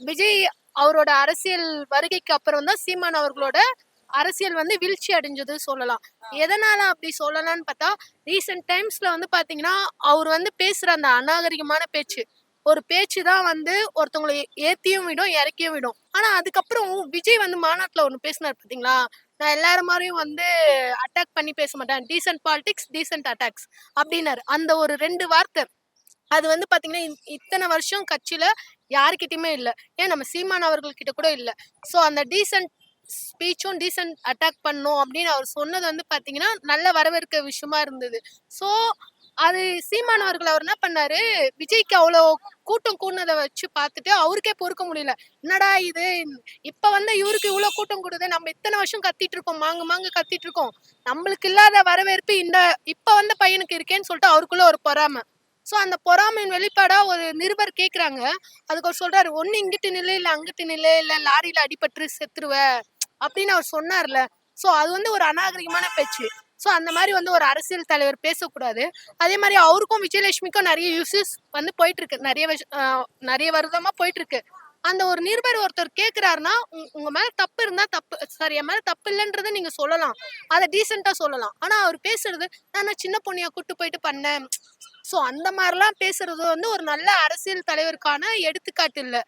விஜய் அவரோட அரசியல் வருகைக்கு அப்புறம் தான் சீமான் அவர்களோட அரசியல் வந்து வீழ்ச்சி அடைஞ்சது சொல்லலாம். எதனால அப்படி சொல்லலாம்னு பார்த்தா ரீசெண்ட் டைம்ஸ்ல வந்து பாத்தீங்கன்னா அவர் வந்து பேசுற அந்த அநாகரிகமான பேச்சு ஒரு பேச்சு தான் வந்து ஒருத்தவங்களை ஏத்தியும் விடும் இறக்கியும் விடும். ஆனா அதுக்கப்புறம் விஜய் வந்து மாநாட்டுல ஒன்று பேசினார் பாத்தீங்களா நான் எல்லாரும் மாதிரியும் வந்து அட்டாக் பண்ணி பேச மாட்டேன். டீசென்ட் பாலிடிக்ஸ் டீசென்ட் அட்டாக்ஸ் அப்படின்னாரு. அந்த ஒரு ரெண்டு வார்த்தை அது வந்து பார்த்தீங்கன்னா இத்தனை வருஷம் கட்சியில் யாருக்கிட்டையுமே இல்லை. ஏன் நம்ம சீமான் அவர்கள்கிட்ட கூட இல்லை. ஸோ அந்த டீசென்ட் ஸ்பீச்சும் டீசென்ட் அட்டாக் பண்ணும் அப்படின்னு அவர் சொன்னது வந்து பார்த்தீங்கன்னா நல்ல வரவேற்க விஷயமா இருந்தது. ஸோ அது சீமான் அவர்கள் அவர் என்ன பண்ணாரு? விஜய்க்கு அவ்வளோ கூட்டம் கூடினதை வச்சு பார்த்துட்டு அவருக்கே பொறுக்க முடியல. என்னடா இது? இப்ப வந்து இவருக்கு இவ்வளோ கூட்டம் கூடுது நம்ம இத்தனை வருஷம் கத்திட்டு இருக்கோம் மாங்கு மாங்கு கத்திட்டு இருக்கோம் நம்மளுக்கு இல்லாத வரவேற்பு இந்த இப்ப வந்த பையனுக்கு இருக்கேன்னு சொல்லிட்டு அவருக்குள்ள ஒரு பொறாமை. ஸோ அந்த பொறாமையின் வெளிப்பாடாக ஒரு நிருபர் கேட்குறாங்க அதுக்கு அவர் சொல்கிறாரு ஒன்று இங்கிட்டு நில்லு இல்லை அங்கிட்டு நில்லு இல்லை லாரியில் அடிபட்டு செத்துருவ. அப்படின்னு அவர் சொன்னார்ல. ஸோ அது வந்து ஒரு அநாகரிகமான பேச்சு. ஸோ அந்த மாதிரி வந்து ஒரு அரசியல் தலைவர் பேசக்கூடாது. அதே மாதிரி அவருக்கும் விஜயலட்சுமிக்கும் நிறைய யூசஸ் வந்து போயிட்டுருக்கு. நிறைய நிறைய வருதமாக போயிட்டுருக்கு. அந்த ஒரு நிருபர் ஒருத்தர் கேட்குறாருன்னா உங்கள் மேலே தப்பு இருந்தால் தப்பு சாரி என் மேலே தப்பு இல்லைன்றதை நீங்கள் சொல்லலாம். அதை டீசெண்டாக சொல்லலாம். ஆனால் அவர் பேசுறது நான் சின்ன பொண்ணியாக கூட்டு போயிட்டு பண்ணேன்? ஸோ அந்த மாதிரிலாம் பேசுறது வந்து ஒரு நல்ல அரசியல் தலைவருக்கான எடுத்துக்காட்டு இல்லை.